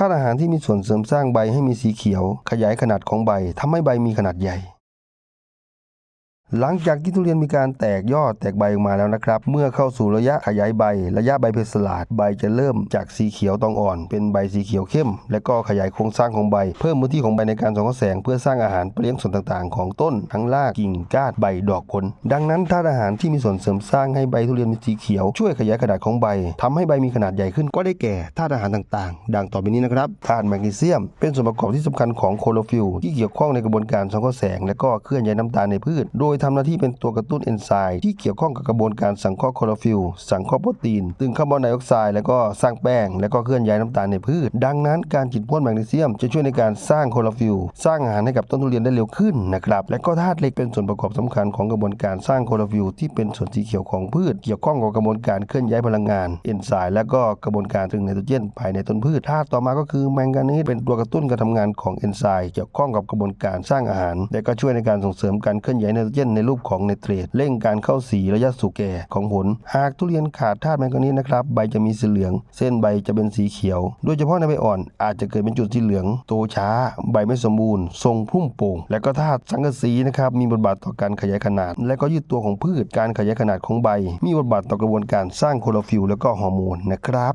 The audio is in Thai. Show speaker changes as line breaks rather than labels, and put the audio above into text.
ธาตุอาหารที่มีส่วนเสริมสร้างใบให้มีสีเขียว ขยายขนาดของใบทำให้ใบมีขนาดใหญ่ หลังจากที่ทุเรียนมีการแตกยอดแตกใบออกมาแล้วนะครับ เมื่อเข้าสู่ระยะขยายใบ ระยะใบเพสลาดใบจะเริ่มจากสีเขียวตองอ่อน เป็นใบสีเขียวเข้ม และก็ขยายโครงสร้างของใบ เพิ่มพื้นที่ของใบในการส่องแสง เพื่อสร้างอาหารเลี้ยงส่วนต่างๆ ของต้นทั้งรากกิ่งก้านใบดอกผล ดังนั้นธาตุอาหารที่มีส่วนเสริมสร้างให้ใบทุเรียนมีสีเขียวช่วยขยายขนาดของใบทำให้ใบมีขนาดใหญ่ขึ้นก็ได้แก่ธาตุอาหารต่างๆ ดังต่อไปนี้นะครับธาตุแมกนีเซียม เป็นส่วนประกอบที่สำคัญของโคโลฟิลที่เกี่ยวข้องในกระบวนการส่องแสง และก็เคลื่อนย้ายน้ำตาลในพืชโดยทำหน้าที่เป็นตัวกระตุ้นเอนไซม์ที่เกี่ยวข้องกับกระบวนการสังเคราะห์โคโลฟิลสังเคราะห์โปรตีนตึงคาร์บอนไดออกไซด์และก็สร้างแป้ง และก็เคลื่อนย้ายน้ำตาลในพืช ดังนั้นการกินพ่นแมกนีเซียมจะช่วยในการสร้างโคโลฟิลสร้างอาหารให้กับต้นทุเรียนได้เร็วขึ้นนะครับและก็ธาตุเหล็กเป็นส่วนประกอบสำคัญของกระบวนการสร้างโคโลฟิลที่เป็นส่วนสีเขียวของพืช เกี่ยวข้องกับกระบวนการเคลื่อนย้ายพลังงานเอนไซม์และก็กระบวนการตึงไนโตรเจนภายในต้นพืชธาตุต่อมาก็คือแมงกานีสเป็นตัวกระตุ้นการทำงานของเอนไซม์เกี่ยวข้องกับกระบวนการสร้างอาหาร และก็ช่วยในการส่งเสริมการเคลื่อนย้ายไนโตรเจนในรูปของไนเตรตเร่งการเข้าสีระยะสู่แก่ของผล หากทุเรียนขาดธาตุแมงกานีสนะครับใบจะมีสีเหลือง เส้นใบจะเป็นสีเขียว โดยเฉพาะในใบอ่อนอาจจะเกิดเป็นจุดสีเหลือง โตช้า ใบไม่สมบูรณ์ ทรงพุ่มโป่ง และก็ธาตุสังกะสีนะครับมีบทบาทต่อการขยายขนาด และก็ยืดตัวของพืชการขยายขนาดของใบ มีบทบาทต่อกระบวนการสร้างโคโลฟิลและก็ฮอร์โมนนะครับ